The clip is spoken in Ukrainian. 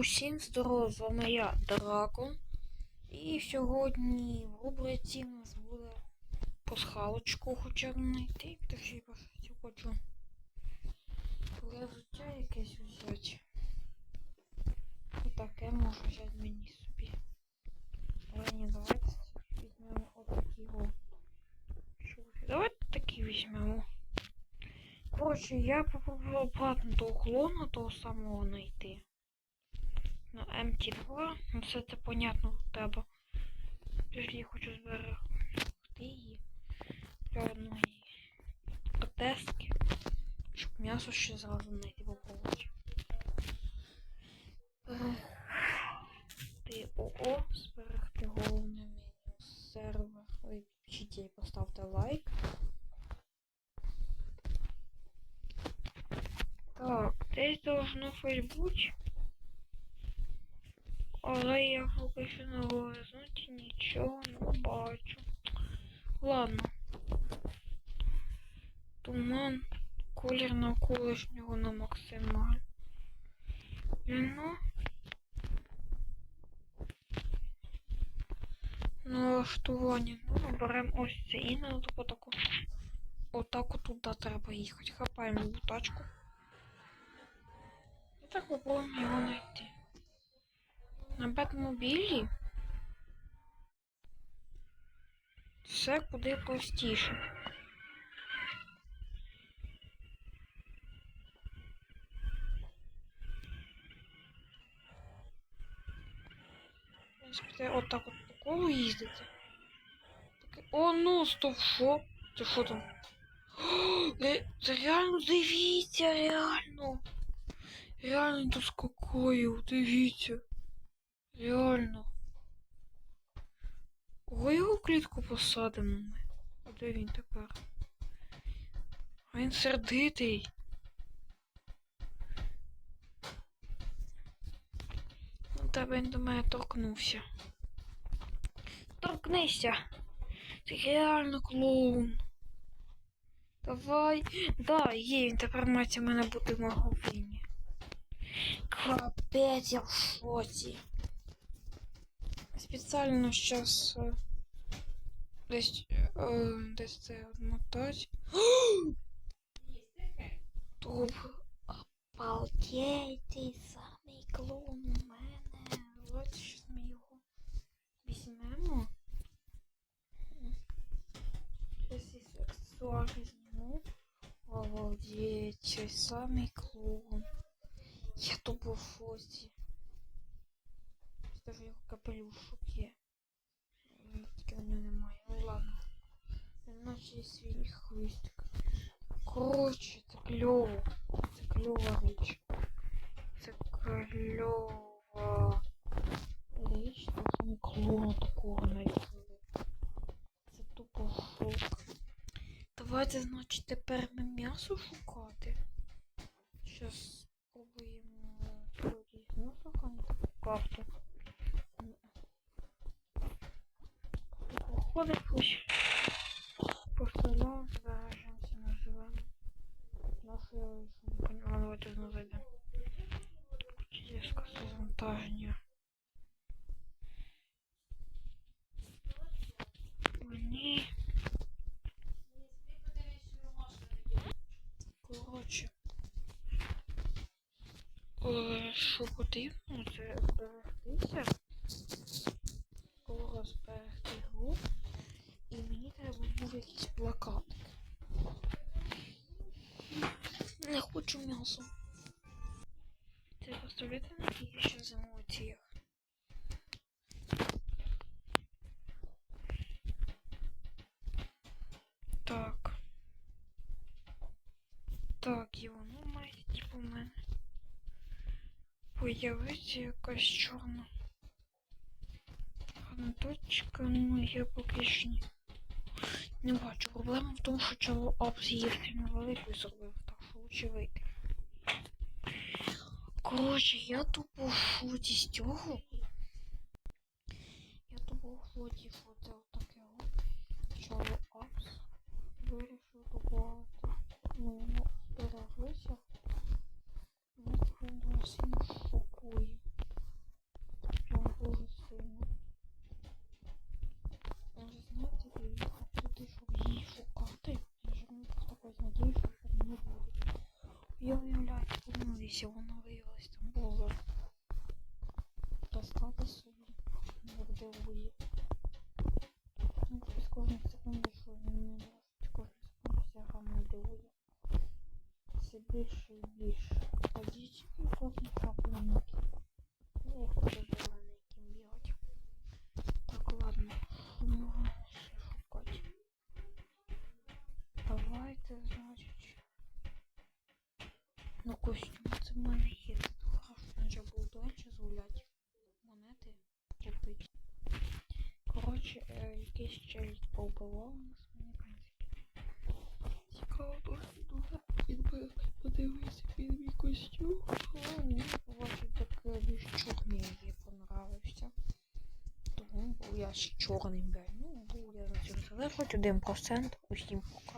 усім здорово, з вами я, Дракон. І сьогодні в рубриці у нас буде пасхалочку хоча б знайти. Тож я просто хочу життя якесь взяти. Отаке можу взяти мені собі. Але ні, давайте візьмемо отакі о. Давайте такі візьмемо. Коротше, я попробував платно того клона того самого знайти. Ну, МТ2, ну все це понятно тебе. Тож я хочу зберегти її для протестки, щоб м'ясо ще зразу знайти попробувати. Ти ОО, зберегти головне меню сервер. Підпишіть і поставте лайк. Так, десь должно бути. Але я поки що на горизонті нічого не бачу. Ладно. Туман. Колір навколишнього на максималь. Ну. Налаштування. Ну, беремо ось це і на таку. Отак от туди треба їхати. Хапаємо тачку. І так попробуємо його знайти. На Бетмобілі все куди простіше. В принципі, отак от по колу їздити. О, ну, стоп, що? Це що там? О, Це реально дивіться, реально. Реально тут скакою, дивіться. Реально. Ого, його клітку посадимо ми. А де він тепер? А він сердитий. Ну, тебе він до мене торкнувся. Торкнися. Ти реально клоун. Давай. Да, є, він тепер має в мене бути в магазині. Капець, я в шоці. Спеціально зараз десь, е, десь це odмотать. Топ. Обалдеть, ти самий клоун у мене. От щось ми його візьмемо. Щось із аксесуари зніму. Обалдеть, цей самий клоун. Я тупо в шоці. Даже його капелюшок є. Тільки в нього немає. Ну ладно. Він наче є свій хвостик. Коротше, це кльово. Це кльова річ. Це кльова річ. Тут клоуна такого нарізали. Це тупо шок. Давайте, значить, тепер ми м'ясо шукати. Щас знову зайдемо. Чудеска завантаження. Мені. Коротше. Е, Що потрібно, це зберегтися. Скоро зберегти гру. І мені треба був якийсь плакатик. Хочу м'ясо. Це поставляти на які ще з емоціях. Так. Так, і воно має типу в мене. Появиться якась чорна. Одна точка, ну я поки що. Не бачу. Проблема в тому, що чого опс її сильно зробив, так вийти. Коротше, я тупо в шоці з цього. Я тупо в шоці, що це отаке от. Чого опс вирішив добавити. Ну, ну, збереглися. Мені це сильно Дивіться, воно виявилось там було. Достати собі. Не дивує. Ну, з кожных секунд що він не з кожної секунди вся гамма дивує. Все більше і більше. Ходіть і кожні. Ну, я хочу зелененьким бігати. Так, ладно. Ну, ще шукати. Давайте, значить. Ну, костюм це в мене є. Хорошо, був далі згуляти. Монети купити. Коротше, е, якийсь челік повбивав нас, мені принципі. Цікаво дуже дуже підбив. Подивися під мій костюм. Але мені побачив таке більш чорний мені понравився. Тому був я ще чорним бля. Ну, був я на цьому залежить 1%. Усім пока.